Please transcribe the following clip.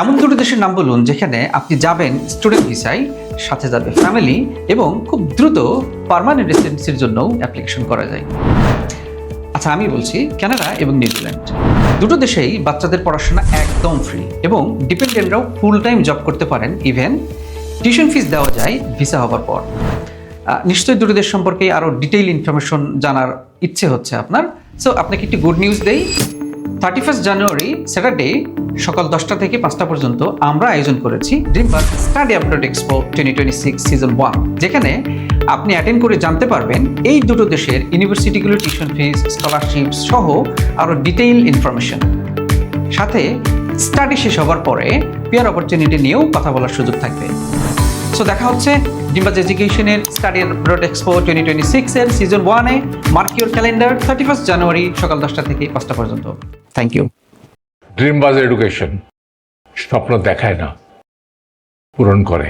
এমন দুটো দেশের নাম বলুন যেখানে আপনি যাবেন স্টুডেন্ট ভিসায়, সাথে যাবে ফ্যামিলি এবং খুব দ্রুত পার্মানেন্ট রেসিডেন্সির জন্য অ্যাপ্লিকেশন করা যায়। আচ্ছা আমি বলছি কানাডা এবং নিউজিল্যান্ড। দুটো দেশেই বাচ্চাদের পড়াশোনা একদম ফ্রি এবং ডিপেন্ডেন্টরাও ফুল টাইম জব করতে পারেন ইভেন টিউশন ফিস দেওয়া যায় ভিসা হওয়ার পর। নিশ্চয়ই দুটো দেশ সম্পর্কে আরও ডিটেইল ইনফরমেশন জানার ইচ্ছে হচ্ছে আপনার। সো আপনাকে একটি গুড নিউজ দেই থার্টি ফার্স্ট জানুয়ারি, স্যাটারডে, সকাল দশটা থেকে পাঁচটা পর্যন্ত আমরা আয়োজন করেছি Dreamburg study update expo twenty twenty six season one যেখানে আপনি অ্যাটেন্ড করে জানতে পারবেন এই দুটো দেশের ইউনিভার্সিটিগুলোর টিউশন ফিস স্কলারশিপ সহ আরও ডিটেইল ইনফরমেশন সাথে স্টাডি শেষ হওয়ার পরে পিয়ার অপরচুনিটি নিয়েও কথা বলার সুযোগ থাকবে। সো দেখা হচ্ছে ডিম্বাজ এডুকেশনের study road expo twenty twenty সিক্সের সিজন ওয়ানে mark your calendar thirty first January সকাল দশটা থেকে পাঁচটা পর্যন্ত। থ্যাংক ইউ ড্রিমবাজ এডুকেশন স্বপ্ন দেখায় না, পূরণ করে।